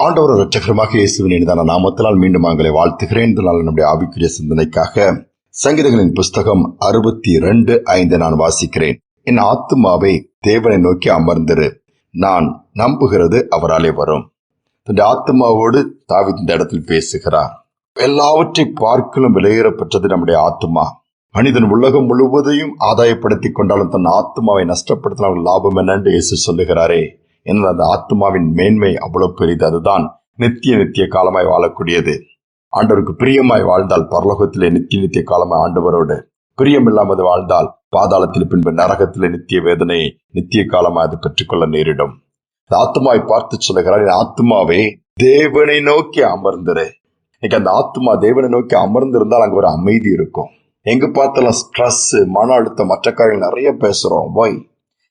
ஆண்டவர் ரட்சகரமாக இயேசுவின் இனிதான நாமத்தினால் மீண்டும் உங்களை வாழ்த்துகிறேன். இந்த நம்முடைய ஆவிக்குரிய சிந்தனைக்காக சங்கீதங்களின் புஸ்தகம் அறுபத்தி ரெண்டு ஐந்து நான் வாசிக்கிறேன். என் ஆத்துமாவை தேவனை நோக்கி அமர்ந்திரு. நான் நம்புகிறது அவராலே வரும். தன்னுடைய ஆத்மாவோடு தாவி இந்த இடத்தில் பேசுகிறார். எல்லாவற்றை பார்க்கலும் விலையேறப்பட்டது நம்முடைய ஆத்மா மனிதன் உலகம் முழுவதையும் ஆதாயப்படுத்திக் கொண்டாலும் தன் ஆத்மாவை நஷ்டப்படுத்தினால் லாபம் என்னன்னு இயேசு சொல்லுகிறாரே. என்ற அந்த ஆத்மாவின் மேன்மை அவ்வளவு பெரிது அதுதான் நித்திய நித்திய காலமாய் வாழக்கூடியது. ஆண்டவருக்கு பிரியமாய் வாழ்ந்தால் பரலோகத்திலே நித்திய நித்திய காலமாய் ஆண்டவரோடு பிரியம் இல்லாமல் வாழ்ந்தால் பாதாளத்தில் பின்பு நரகத்திலே நித்திய வேதனை நித்திய காலமாய் அது பெற்றுக்கொள்ள நேரிடும். ஆத்மாவை பார்த்து சொல்லுகிறார் என் ஆத்மாவே தேவனை நோக்கி அமர்ந்துரு. இன்னைக்கு அந்த ஆத்மா தேவனை நோக்கி அமர்ந்திருந்தால் அங்க ஒரு அமைதி இருக்கும். எங்க பார்த்தாலும் ஸ்ட்ரெஸ் மன அழுத்தம் மற்ற காரியங்கள் நிறைய பேசுறோம். போய்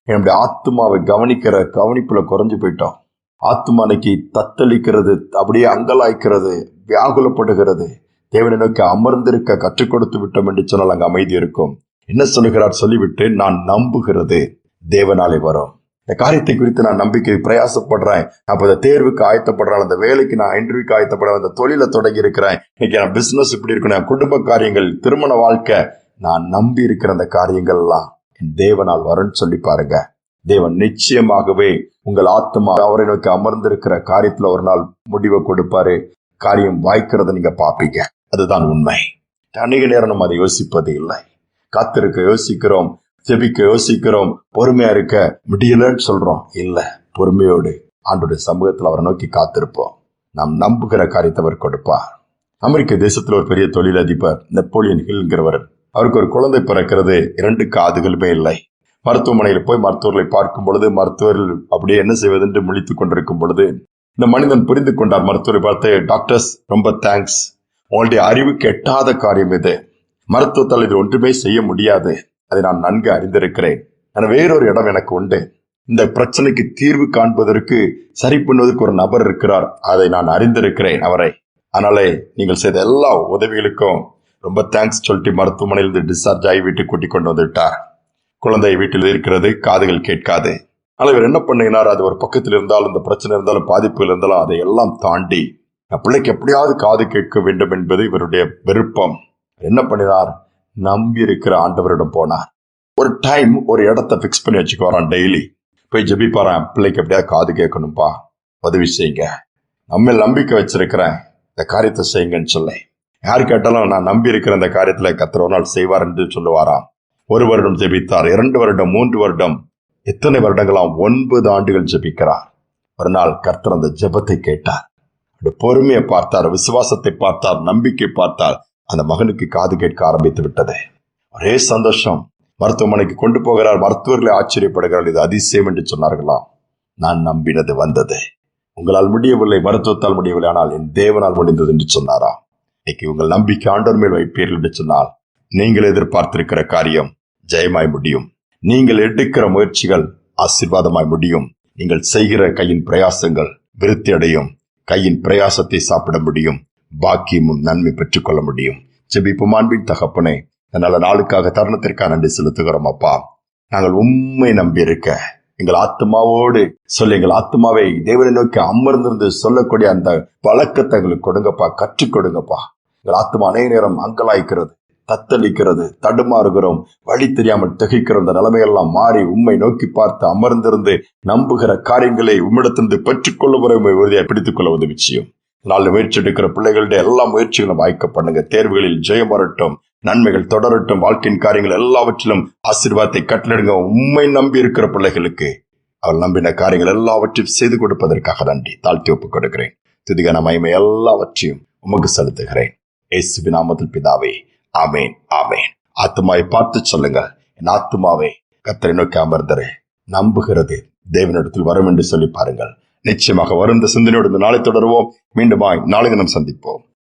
என்னுடைய ஆத்மாவை கவனிக்கிற கவனிப்புல குறைஞ்சு போயிட்டோம். ஆத்மானைக்கு தத்தளிக்கிறது அப்படியே அங்கலாய்க்கிறது வியாகுலப்படுகிறது. தேவனை நோக்கி அமர்ந்திருக்க கற்றுக் கொடுத்து விட்டோம் என்று சொன்னால் அங்கே அமைதி இருக்கும். என்ன சொல்லுகிறார் சொல்லிவிட்டு நான் நம்புகிறது தேவனாலே வரும். இந்த காரியத்தை குறித்து நான் நம்பிக்கை பிரயாசப்படுறேன். அப்போ இந்த தேர்வுக்கு ஆயத்தப்படுறேன் அந்த வேலைக்கு நான் இன்டர்வியூக்கு ஆயத்தப்படுறேன் அந்த தொழிலை தொடங்கி இருக்கிறேன். இன்னைக்கு நான் பிசினஸ் இப்படி இருக்கணும் குடும்ப காரியங்கள் திருமண வாழ்க்கை. நான் நம்பி இருக்கிற அந்த காரியங்கள்லாம் தேவனால் வரும்னு சொல்லி பாருங்க. தேவன் நிச்சயமாகவே உங்கள் ஆத்மா அவரை நோக்கி அமர்ந்திருக்கிற காரியத்துல ஒரு நாள் முடிவை கொடுப்பாரு. காரியம் வாய்க்கிறத நீங்க பாப்பீங்க அதுதான் உண்மை. அநேக நேரம் நம்ம அதை யோசிப்பது இல்லை. காத்திருக்க யோசிக்கிறோம் செபிக்க யோசிக்கிறோம் பொறுமையா இருக்க முடியலன்னு சொல்றோம். இல்ல பொறுமையோடு ஆண்டுடைய சமூகத்தில் அவரை நோக்கி காத்திருப்போம். நாம் நம்புகிற காரியத்தை அவர் கொடுப்பார். அமெரிக்க தேசத்தில் ஒரு பெரிய தொழிலதிபர் நெப்போலியன் ஹில்ங்கிறவர். அவருக்கு ஒரு குழந்தை பிறக்கிறது. இரண்டு காதுகளுமே இல்லை. மருத்துவமனையில் போய் மருத்துவர்களை பார்க்கும் பொழுது மருத்துவர்கள் அப்படியே என்ன செய்வதென்று முழித்துக் கொண்டிருக்கும் பொழுது இந்த மனிதன் புரிந்து கொண்டார். மருத்துவரை பார்த்து டாக்டர்ஸ் ரொம்ப தேங்க்ஸ். உங்களுடைய அறிவுக்கு எட்டாத காரியம் இது. மருத்துவத்தால் இது ஒன்றுமே செய்ய முடியாது. அதை நான் நன்கு அறிந்திருக்கிறேன். ஆனால் வேறொரு இடம் எனக்கு உண்டு. இந்த பிரச்சனைக்கு தீர்வு காண்பதற்கு சரி பண்ணுவதற்கு ஒரு நபர் இருக்கிறார். அதை நான் அறிந்திருக்கிறேன் அவரை. அதனாலே நீங்கள் செய்த எல்லா உதவிகளுக்கும் ரொம்ப தேங்க்ஸ் சொல்லிட்டு மருத்துவமனையிலிருந்து டிஸ்சார்ஜ் ஆகி வீட்டுக்கு கூட்டி கொண்டு வந்து விட்டார் குழந்தை வீட்டில் இருக்கிறது காதுகள் கேட்காது. ஆனால் இவர் என்ன பண்ணினார்? அது ஒரு பக்கத்தில் இருந்தாலும் இந்த பிரச்சனை இருந்தாலும் பாதிப்புகள் இருந்தாலும் அதை எல்லாம் தாண்டி என் பிள்ளைக்கு எப்படியாவது காது கேட்க வேண்டும் என்பது இவருடைய விருப்பம். என்ன பண்ணினார்? நம்பி இருக்கிற ஆண்டவரிடம் போனார். ஒரு டைம் ஒரு இடத்த ஃபிக்ஸ் பண்ணி வச்சுக்குவாரான் டெய்லி போய் ஜெபிப்பாரான் பிள்ளைக்கு எப்படியாவது காது கேட்கணும்ப்பா உதவி செய்யுங்க. நம்ம நம்பிக்கை வச்சிருக்கிறேன். இந்த காரியத்தை செய்யுங்கன்னு சொல்லேன் யார் கேட்டாலும் நான் நம்பி இருக்கிற இந்த காரியத்தில் கத்திர ஒரு நாள் செய்வார் என்று சொல்லுவாராம். ஒரு வருடம் ஜெபித்தார் இரண்டு வருடம் மூன்று வருடம் எத்தனை வருடங்களாம் ஒன்பது ஆண்டுகள் ஜெபிக்கிறார். ஒரு நாள் கர்த்தர் அந்த ஜெபத்தை கேட்டார். அந்த பொறுமையை பார்த்தார் விசுவாசத்தை பார்த்தார் நம்பிக்கை பார்த்தார். அந்த மகனுக்கு காது கேட்க ஆரம்பித்து விட்டது. ஒரே சந்தோஷம். மருத்துவமனைக்கு கொண்டு போகிறார் மருத்துவர்களை ஆச்சரியப்படுகிறார் இது அதிசயம் என்று சொன்னார்களாம். நான் நம்பினது வந்தது. உங்களால் முடியவில்லை மருத்துவத்தால் முடியவில்லை ஆனால் என் தேவனால் முடிந்தது என்று சொன்னாராம். இன்னைக்கு உங்கள் நம்பிக்கை ஆண்டோர் மேல் வைப்பீர்கள் என்று சொன்னால் நீங்கள் எதிர்பார்த்திருக்கிற காரியம் ஜெயமாய் முடியும். நீங்கள் எடுக்கிற முயற்சிகள் ஆசீர்வாதமாய் முடியும். நீங்கள் செய்கிற கையின் பிரயாசங்கள் விருத்தி அடையும். கையின் பிரயாசத்தை சாப்பிட முடியும். பாக்கியமும் நன்மை பெற்றுக்கொள்ள முடியும். ஜெபிப்பும் அன்பின் தகப்பனே நல்ல நாளுக்காக தருணத்திற்காக நன்றி செலுத்துகிறோம் அப்பா. நாங்கள் உண்மை நம்பி இருக்க எங்கள் ஆத்மாவோடு சொல்லி எங்கள் ஆத்மாவை தேவனை நோக்கி அமர்ந்திருந்து சொல்லக்கூடிய அந்த பழக்கத்தை எங்களுக்கு கொடுங்கப்பா கற்றுக் கொடுங்கப்பா. எங்கள் ஆத்மா அநேக நேரம் அங்கலாய்க்கிறது தத்தளிக்கிறது தடுமாறுகிறோம் வழி தெரியாமல் திகைக்கிற அந்த நிலைமையெல்லாம் மாறி உண்மை நோக்கி பார்த்து அமர்ந்திருந்து நம்புகிற காரியங்களை உம்மிடத்திலிருந்து பெற்றுக்கொள்ளும் உறுதியை பிடித்துக் கொள்ள உதவி செய்யும். நாலு முயற்சி எடுக்கிற பிள்ளைகளுடைய எல்லா முயற்சிகளும் வாய்க்க பண்ணுங்க. தேர்வுகளில் ஜெயம் வரட்டும் நன்மைகள் தொடரட்டும் வாழ்க்கையின் காரியங்கள் எல்லாவற்றிலும் ஆசீர்வாதத்தை கட்டளிடுங்க. உண்மை நம்பி இருக்கிற பிள்ளைகளுக்கு அவள் நம்பின காரியங்கள் எல்லாவற்றையும் செய்து கொடுப்பதற்காக நன்றி. தாழ்த்தி ஒப்புக் கொடுக்கிறேன் துதிகான மகிமை எல்லாவற்றையும் உமக்கு செலுத்துகிறேன். இயேசுவின் நாமத்தில் பிதாவே ஆமேன் ஆமேன். ஆத்மாவை பார்த்து சொல்லுங்க. என் ஆத்மாவை கத்தரை நோக்கி அமர்ந்தரு. நம்புகிறது. தேவனிடத்தில் வரும் என்று சொல்லி பாருங்கள். நிச்சயமாக வரும் இந்த சிந்தனையோடு நாளை தொடருவோம். மீண்டுமாய் நாளை தினம் சந்திப்போம்.